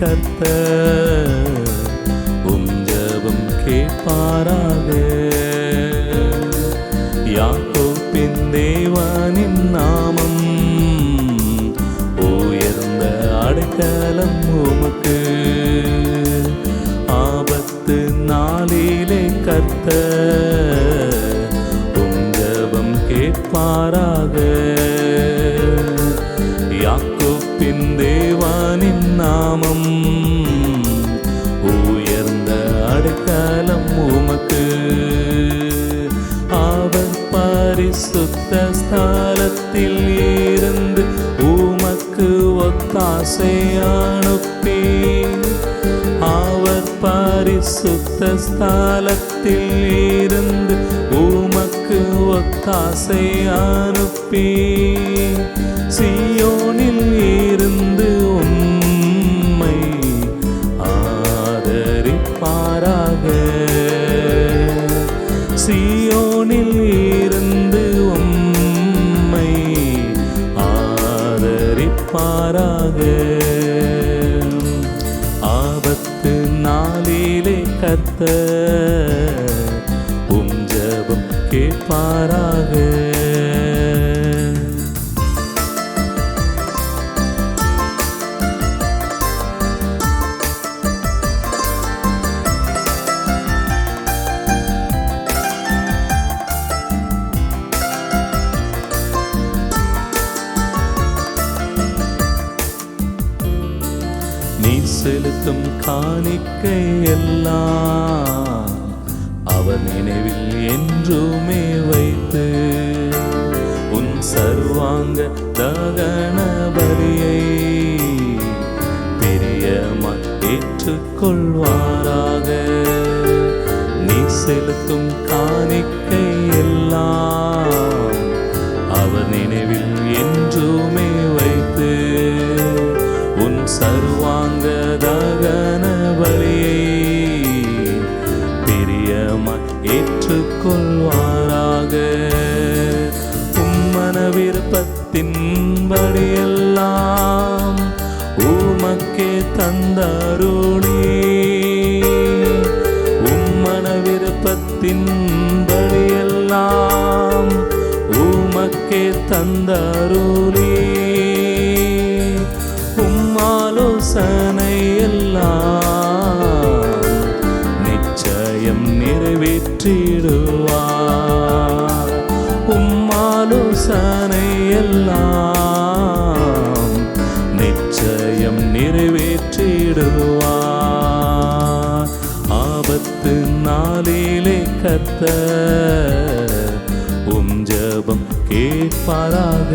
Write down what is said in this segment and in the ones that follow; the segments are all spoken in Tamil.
கத்த உம் ஜெபம் கேட்பாராக. யாக்கோப்பின் தேவனின் நாமம் உயர்ந்த அடைக்கலம் உமக்கு. ஆபத்து நாளிலே கத்த உம் ஜெபம் கேட்பாராக பரிசுத்த ஸ்தலத்தில் இருந்து உமக்கு ஒத்தாசை அனுப்பி அவர் பரிசுத்த ஸ்தலத்தில் இருந்து உமக்கு ஒத்தாசை அனுப்பி சியோ உம் ஜபம் கேட்பாராக. செலுத்தும் காணிக்கை எல்லாம் அவர் நினைவில் என்றுமே வைத்து உன் சர்வாங்க தகன பலியை பிரியமாய் ஏற்றுக்கொள்வாராக. நீ செலுத்தும் காணிக்கை எல்லாம் உமக்கே உம்மன விருப்பத்தின் விருப்பத்தின்படியெல்லாம் உமக்கே தந்தருளி உம்மாலோசனை எல்லாம் நிச்சயம் நிறைவேற்றிடுவார். நிறைவேற்றிடுவார் ஆபத்து நாளிலே கத்த உம் ஜெபம் கேட்பாராக.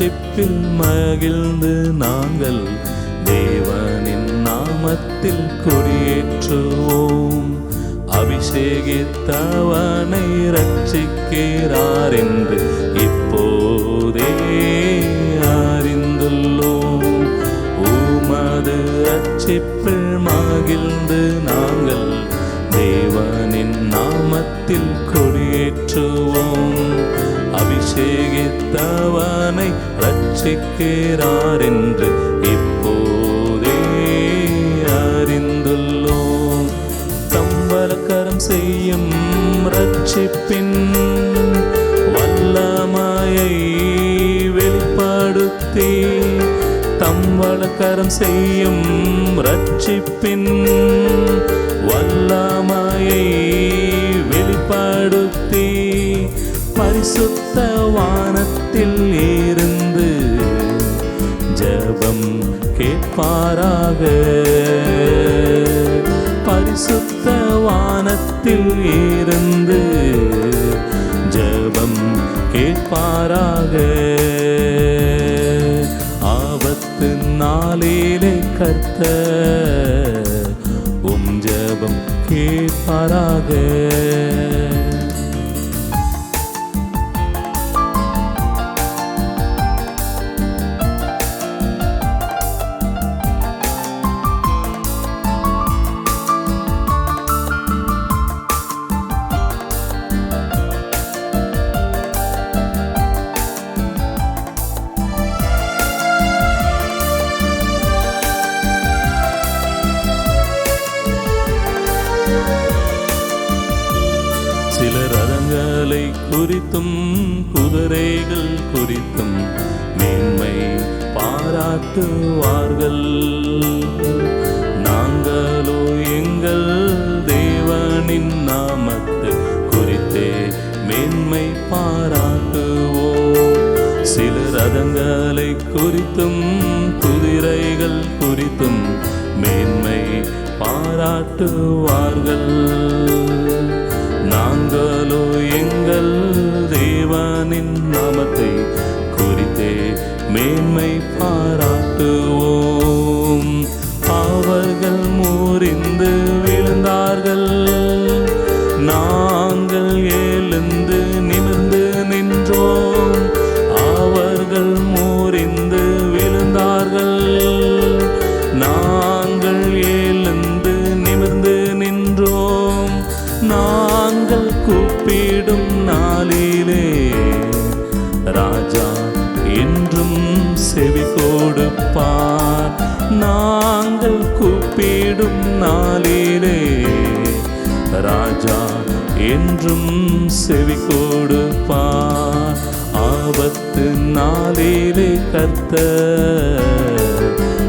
ரட்சிப்பில் மகிழ்ந்து நாங்கள் தேவனின் நாமத்தில் குடியேற்றுவோம் அபிஷேகித்தவனை ரட்சிக்கிறார் என்று இப்போதே அறிந்துள்ளோம். உமது ரட்சிப்பில் மகிழ்ந்து நாங்கள் தேவனின் நாமத்தில் கொடியேற்றுவோம் அபிஷேகித்தவனை ரட்சிக்கிறார் என்று இப்போதே அறிந்துள்ளோம். தம்பலக்கரம் செய்யும் ரட்சிப்பின் வல்லமாயை வெளிப்படுத்தி தம்பலக்கரம் செய்யும் ரட்சிப்பின் வல்லமாயை வெளிப்படுத்தி பரிசுத்த ஜெபம் கேட்பாராக. பரிசுத்த வானத்தில் இருந்து ஜெபம் கேட்பாராக. ஆபத்து நாளிலே கர்த்த உம் ஜெபம் கேட்பாராக. சில ரதங்களை குறித்தும் குதிரைகள் குறித்தும் மேன்மை பாராட்டுவார்கள். நாங்களோ எங்கள் தேவனின் நாமத்து குறித்தே மேன்மை பாராட்டுவோம். சில ரதங்களை குறித்தும் குதிரைகள் குறித்தும் மேன்மை பாராட்டுவார்கள். நாங்கள் கூப்பிடும் நாளிலே ராஜா என்றும் செவி கொடுப்பார் ஆபத்து நாளிலே கத்த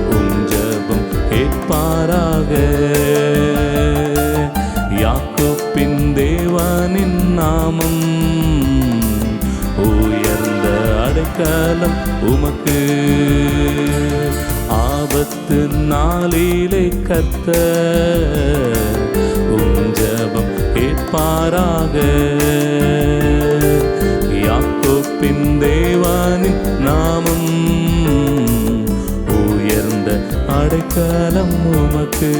உஞ்சபம் கேட்பாராக. அடைக்கலம் உமக்கு. ஆபத்து நாளிலே கத்த உம் ஜெபம் கேட்பாராக. யாக்கோப்பின் தேவானின் நாமம் உயர்ந்த அடைக்கலம் உமக்கு.